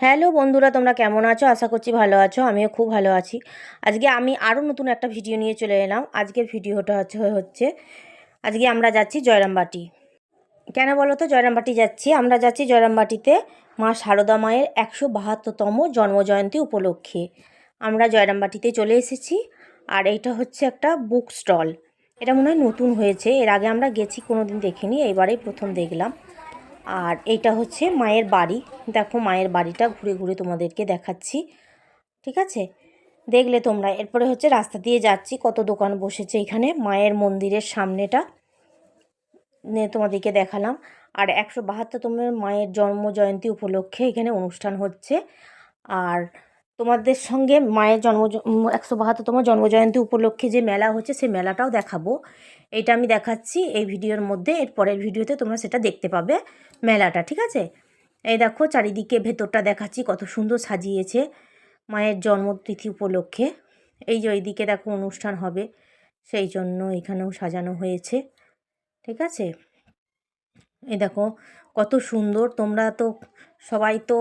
Hello বন্ধুরা, তোমরা কেমন আছো? আশা করছি ভালো আছো, আমিও খুব ভালো আছি। আজকে আমি আরও নতুন একটা ভিডিও নিয়ে চলে এলাম। আজকের ভিডিওটা হচ্ছে হচ্ছে, আজকে আমরা যাচ্ছি জয়রামবাটি। কেন বলো তো? জয়রামবাটি যাচ্ছি। আমরা যাচ্ছি জয়রামবাটিতে মা সারদা মায়ের একশো বাহাত্তরতম জন্মজয়ন্তী উপলক্ষে। আমরা জয়রামবাটিতে চলে এসেছি আর এইটা হচ্ছে একটা বুক স্টল। এটা মনে হয় নতুন হয়েছে। এর আগে আমরা গেছি কোনো দিন দেখিনি। এইবারেই প্রথম দেখলাম। আর এইটা হচ্ছে মায়ের বাড়ি। দেখো মায়ের বাড়িটা ঘুরে ঘুরে তোমাদেরকে দেখাচ্ছি। ঠিক আছে? দেখলে তোমরা, এরপরে হচ্ছে রাস্তা দিয়ে যাচ্ছি, কত দোকান বসেছে এখানে, মায়ের মন্দিরের সামনেটা। তোমাদেরকে দেখালাম। আর একশো বাহাত্তরতম মায়ের জন্ম জয়ন্তী উপলক্ষে এখানে অনুষ্ঠান হচ্ছে। আর তোমাদের সঙ্গে মায়ের জন্ম, একশো বাহাত্তরতম জন্মজয়ন্তী উপলক্ষে যে মেলা হচ্ছে, সেই মেলাটাও দেখাবো। এটা আমি দেখাচ্ছি এই ভিডিওর মধ্যে, এর পরের ভিডিওতে তোমরা সেটা দেখতে পাবে মেলাটা, ঠিক আছে? এই দেখো, চারিদিকে ভেতরটা দেখাচ্ছি, কত সুন্দর সাজিয়েছে মায়ের জন্মতিথি উপলক্ষে। এই যে ওইদিকে দেখো অনুষ্ঠান হবে, সেই জন্য এখানেও সাজানো হয়েছে, ঠিক আছে? এই দেখো, কত সুন্দর, তোমরা তো সবাই তো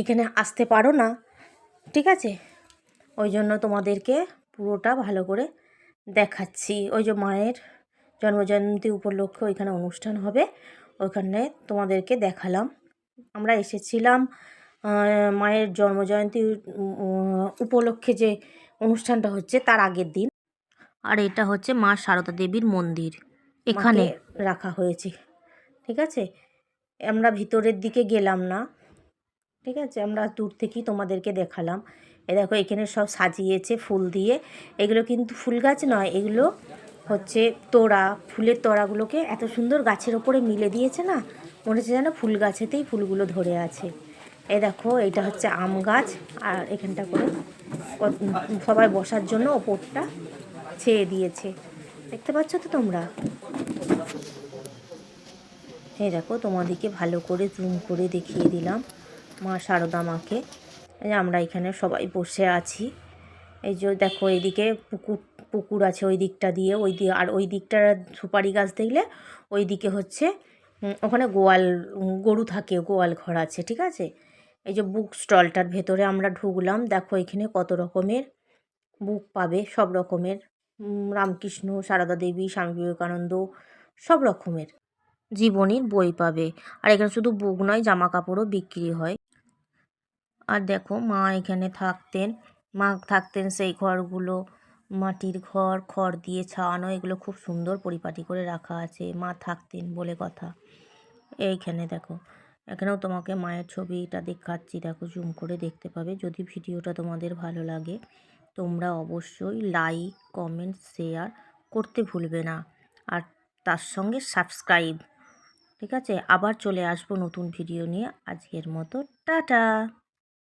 এখানে আসতে পারো না। ঠিক আছে? ওই জন্য তোমাদেরকে পুরোটা ভালো করে দেখাচ্ছি। ওই যে মায়ের জন্মজয়ন্তী উপলক্ষে ওইখানে অনুষ্ঠান হবে। ওইখানে তোমাদেরকে দেখালাম। আমরা এসেছিলাম মায়ের জন্মজয়ন্তী উপলক্ষে যে অনুষ্ঠানটা হচ্ছে তার আগের দিন। আর এটা হচ্ছে মা সারদা দেবীর মন্দির। এখানে রাখা হয়েছে। ঠিক আছে? আমরা ভিতরের দিকে গেলাম না। ঠিক আছে? আমরা দূর থেকেই তোমাদেরকে দেখালাম। এ দেখো, এখানে সব সাজিয়েছে ফুল দিয়ে। এগুলো কিন্তু ফুল গাছ নয়, এগুলো হচ্ছে তোড়া। ফুলের তোড়াগুলোকে এত সুন্দর গাছের ওপরে মিলে দিয়েছে না? মনে হচ্ছে যেন ফুল গাছেতেই ফুলগুলো ধরে আছে। এ দেখো, এটা হচ্ছে আম গাছ। আর এখানটা করে সবাই বসার জন্য ওপরটা ছেয়ে দিয়েছে। দেখতে পাচ্ছ তো তোমরা? এই দেখো, তোমাদেরকে ভালো করে জুম করে দেখিয়ে দিলাম। মা শারদা মাকে। আমরা এখানে সবাই বসে আছি। এই যে দেখো এইদিকে পুকুর পুকুর আছে ওই দিকটা দিয়ে, ওই দিয়ে আর ওই দিকটা সুপারি গাছ দেখলে ওই দিকে হচ্ছে ওখানে গোয়াল গরু থাকে, গোয়াল ঘর আছে, ঠিক আছে? এই যে বুক স্টলটার ভেতরে আমরা ঢুকলাম। দেখো এখানে কত রকমের বুক পাবে, সব রকমের। রামকৃষ্ণ, সারদা দেবী, স্বামী বিবেকানন্দ, সব রকমের জীবনীর বই পাবে। আর এখানে শুধু বুক নয়, জামা কাপড়ও বিক্রি হয়। আর দেখো মা এখানে থাকতেন, মা থাকতেন সেই ঘরগুলো, মাটির ঘর, খড় দিয়ে ছাওয়ানো, এগুলো খুব সুন্দর পরিপাটি করে রাখা আছে, মা থাকতেন বলে কথা। এইখানে দেখো, এখানেও তোমাকে মায়ের ছবিটা দেখাচ্ছি, দেখো জুম করে দেখতে পাবে, যদি ভিডিওটা তোমাদের ভালো লাগে, তোমরা অবশ্যই লাইক কমেন্ট শেয়ার করতে ভুলবে না, আর তার সঙ্গে সাবস্ক্রাইব ঠিক আছে? আবার চলে আসব নতুন ভিডিও নিয়ে, আজকের মতো, টাটা!